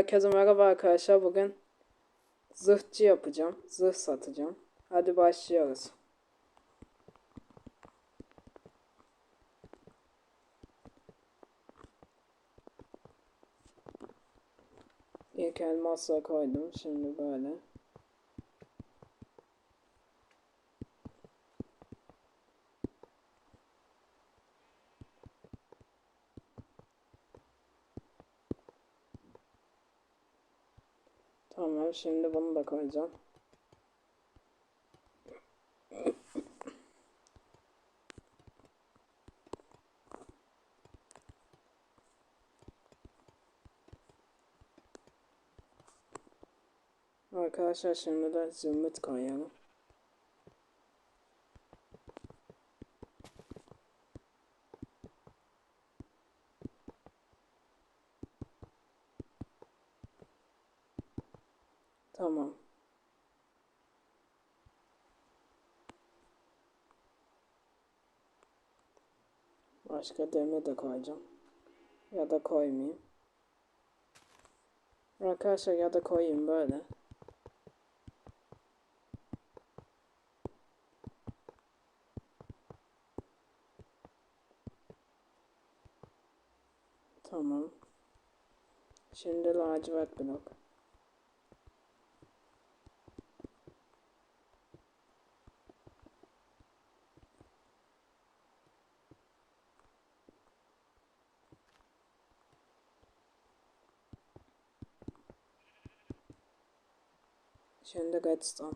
Herkese merhaba arkadaşlar. Bugün zırhçı yapacağım. Zırh satacağım. Hadi başlıyoruz. İlk elmasla koydum. Şimdi böyle. Tamam şimdi bunu da koyacağım. Arkadaşlar şimdi de zümrüt koyalım. Tamam. Başka demir de koyacağım. Ya da koymayayım. Arkadaşlar ya da koyayım böyle. Tamam. Şimdi lacivert blok. Şimdi redstone.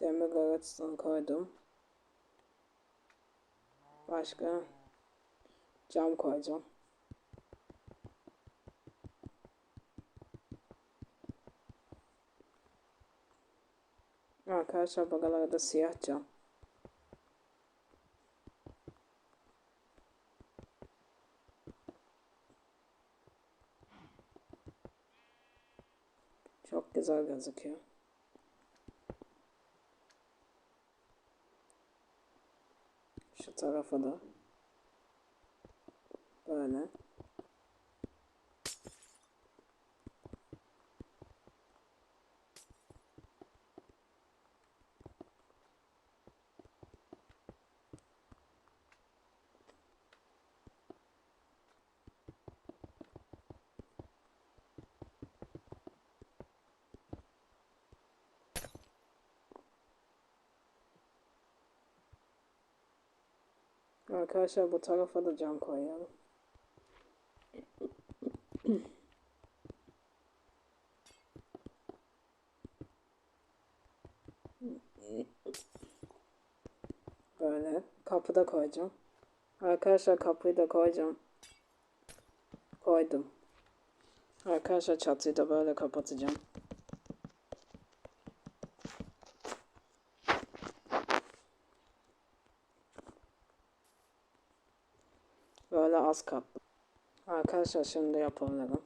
Demir redstone koydum. Başka cam koyacağım. Arkadaşlar buralarda siyah cam. Çok güzel gözüküyor. Şu tarafa da böyle. Arkadaşlar bu tarafa da cam koyalım. Böyle kapıda koyacağım. Arkadaşlar kapıyı da koyacağım. Koydum. Arkadaşlar çatıyı da böyle kapatacağım. Böyle az katlı. Arkadaşlar şimdi yapabilirim.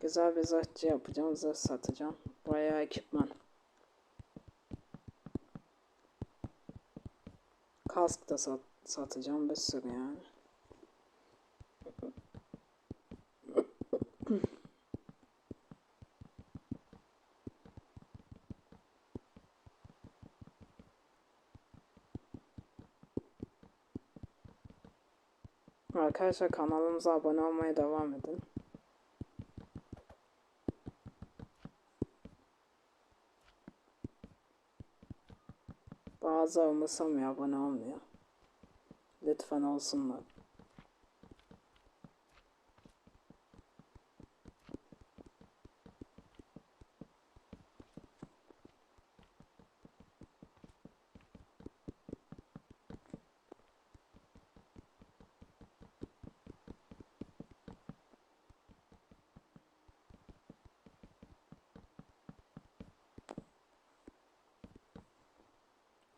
Güzel bir zırhçı yapacağım. Zırh satacağım. Bayağı ekipman. Kask sat satacağım bir sürü yani. Arkadaşlar kanalımıza abone olmaya devam edin. Bazı umursamıyor abone olmuyor. Lütfen olsunlar.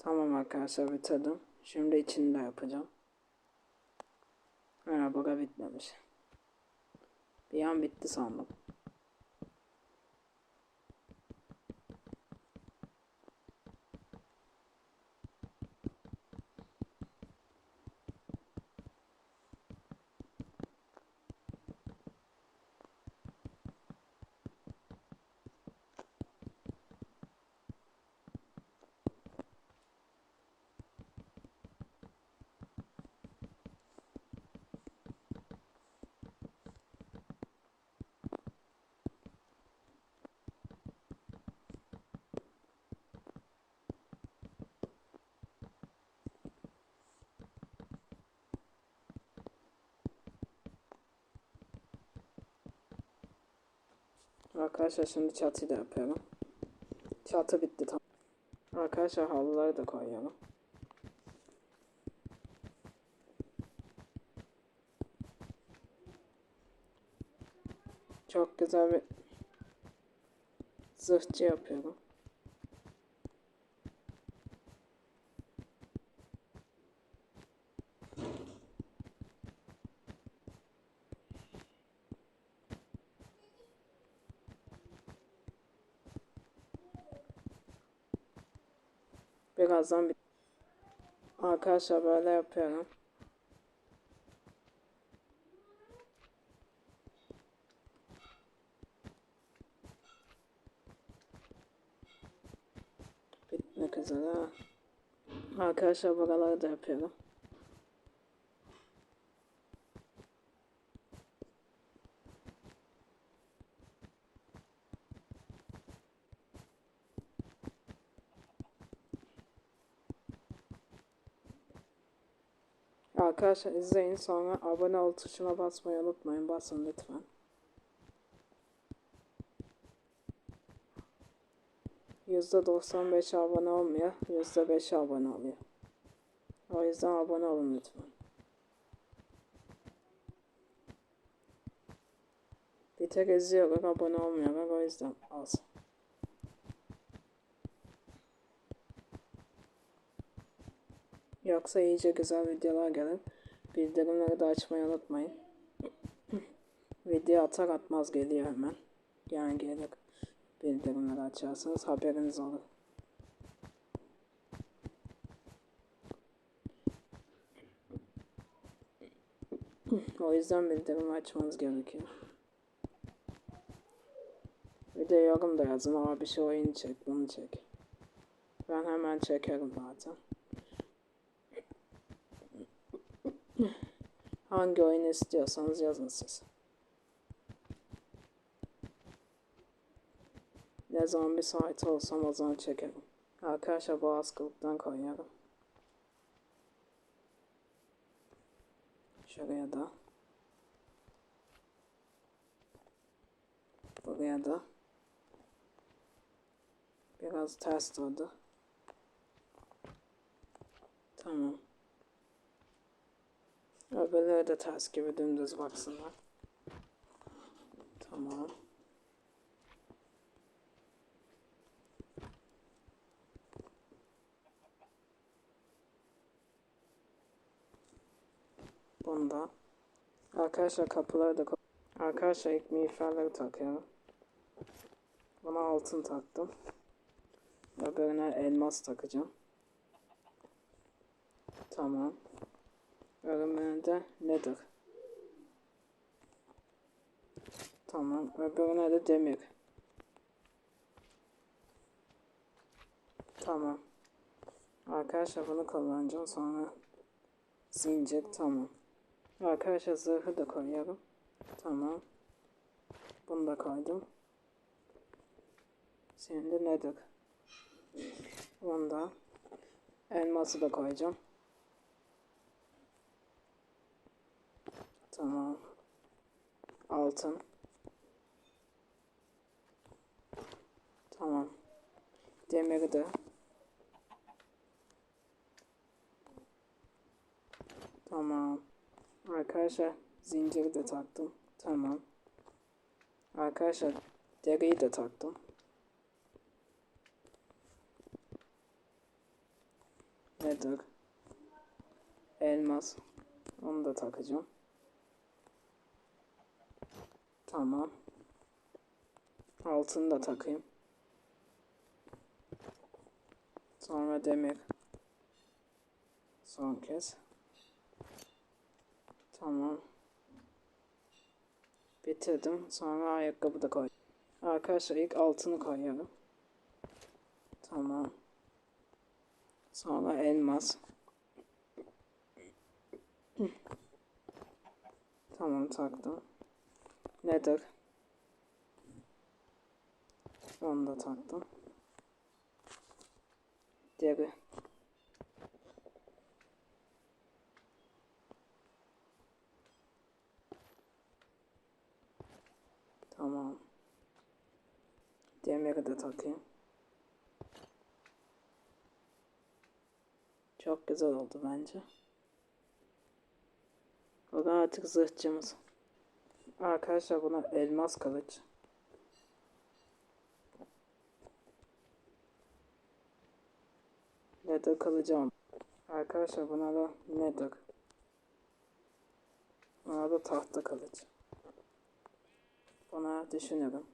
Tamam arkadaşlar bitirdim. Şimdi içini de yapacağım. Ha bura bitmemiş. Bir an bitti sandım. Arkadaşlar şimdi çatıyı da yapıyorum. Çatı bitti tam. Arkadaşlar halıları da koyuyorum. Çok güzel bir zırhçı yapıyorum. Birazdan bir Arkadaşlar böyle yapıyorum. Bitmek üzere. Arkadaşlar buraları da yapıyorum. Arkadaşlar izleyin sonra abone ol tuşuna basmayı unutmayın. Basın lütfen. Yüzde 95 abone olmuyor. Yüzde 5 abone oluyor. O yüzden abone olun lütfen. Bir tek izliyorlar abone olmuyorlar o yüzden az. Yoksa iyice güzel videolar gelir. Bildirimleri de açmayı unutmayın. Video atar atmaz geliyor hemen. Yani gelir. Bildirimleri açarsanız haberiniz olur. o yüzden bildirimi açmanız gerekiyor. Bir de yorum da yazın. Ama bir şey oyun çek, bunu çek. Ben hemen çekerim zaten. Hangi oyunu istiyorsanız yazın siz. Ne zaman bir saat olsam o zaman çekerim. Arkadaşlar bu askılıktan koyuyorum. Şuraya da. Buraya da. Biraz ters durdu. Tamam. Öbürleri de ters gibi dümdüz baksınlar. Tamam. Bunda. Arkadaşlar kapıları da Arkadaşlar ilk miğferleri takıyorum. Buna altın taktım. Öbürüne elmas takacağım. Tamam. Öbürüne nedir? Tamam. Öbürüne de demir. Tamam. Arkadaşlar bunu kullanacağım sonra zincir tamam. Arkadaşlar zırhı da koyuyorum. Tamam. Bunu da koydum. Şimdi nedir? Bunda elması da koyacağım. Tamam. Altın. Tamam. Demiri de. Tamam. Arkadaşlar zinciri de taktım. Tamam. Arkadaşlar deriyi de taktım. Nedir? Elmas. Onu da takacağım. Tamam. Altını da takayım. Sonra demir. Son kez. Tamam. Bitirdim. Sonra ayakkabı da koy. Arkadaşlar ilk altını koyuyorum. Tamam. Sonra elmas. Tamam taktım. Nedir? Onu da taktım. Deri. Tamam. Demiri de takayım. Çok güzel oldu bence. Da artık zırhçımız. Arkadaşlar buna elmas kılıç. Nether kılıcı Arkadaşlar buna da nether. Buna da tahta kılıç. Buna düşünürüm.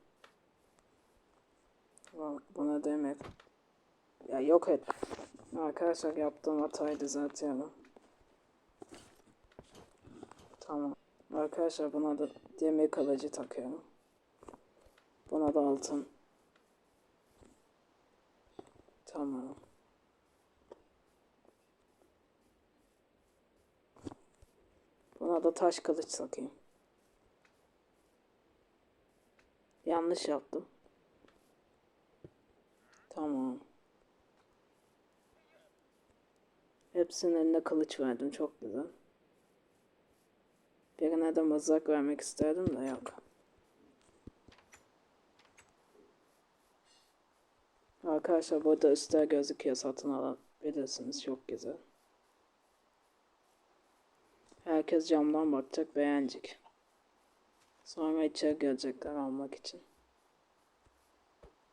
Buna- demir. Ya yok et. Arkadaşlar yaptığım hatayı düzeltiyorum. Tamam. Arkadaşlar buna da demir kılıcı takıyorum. Buna da altın. Tamam. Buna da taş kılıç takayım. Yanlış yaptım. Tamam. Hepsinin eline kılıç verdim. Çok güzel. Birine de mızrak vermek isterdim de yok. Arkadaşlar burada üstler gözüküyor. Satın alabilirsiniz. Çok güzel. Herkes camdan bakacak, beğenecek. Sonra içeri gelecekler almak için.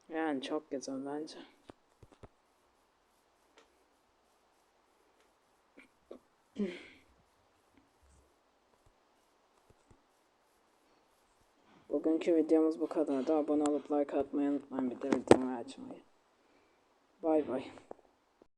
Yani çok güzel bence. Bugünkü videomuz bu kadardı. Abone olup like atmayı unutmayın. Bir de videomu açmayı. Bay bay.